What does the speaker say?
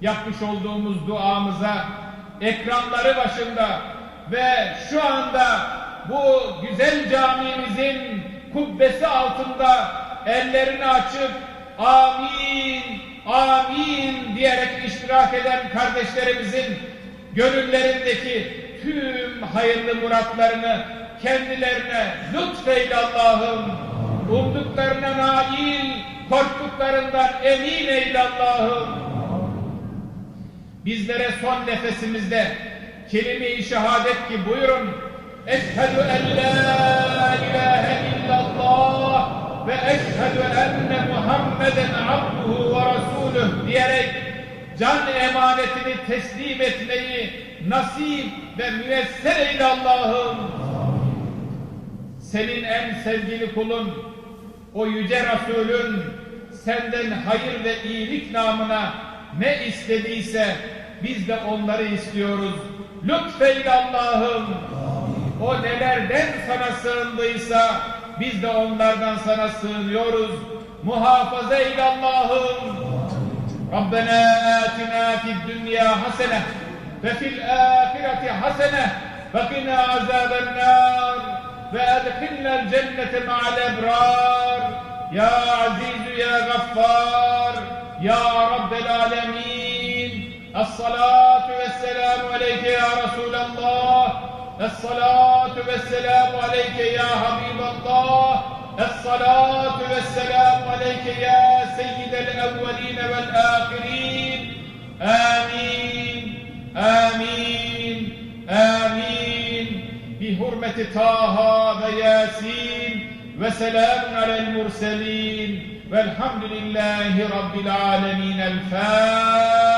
yapmış olduğumuz duamıza ekranları başında ve şu anda bu güzel camimizin kubbesi altında ellerini açıp amin amin diyerek iştirak eden kardeşlerimizin gönüllerindeki tüm hayırlı muratlarını kendilerine lütfeyle Allah'ım umduklarına nail korktuklarından emin eyle Allah'ım bizlere son nefesimizde kelime-i şehadet ki buyurun Eşhedü en la ilahe illallah ve eşhedü enne Muhammeden abduhu ve rasuluh diyerek can emanetini teslim etmeyi nasip ve müyesser eyle Allah'ım. Senin en sevgili kulun, o yüce Resulün senden hayır ve iyilik namına ne istediyse biz de onları istiyoruz. Lütfeyle Allah'ım o nelerden sana sığındıysa biz de onlardan sana sığınıyoruz. Muhafaza eyle Allah'ım. Rabbena atina fid dünya hasene ve fil ahireti hasene ve qina azaben nar ve edkhilna'l cennete ma'al ebrar. Ya Aziz ya Gaffar يا رب العالمين الصلاة والسلام عليك يا رسول الله الصلاة والسلام عليك يا حبيب الله الصلاة والسلام عليك يا سيد الأولين والآخرين. آمين آمين آمين. بحرمة طه وياسين وسلام على المرسلين. والحمد لله رب العالمين الفاتح.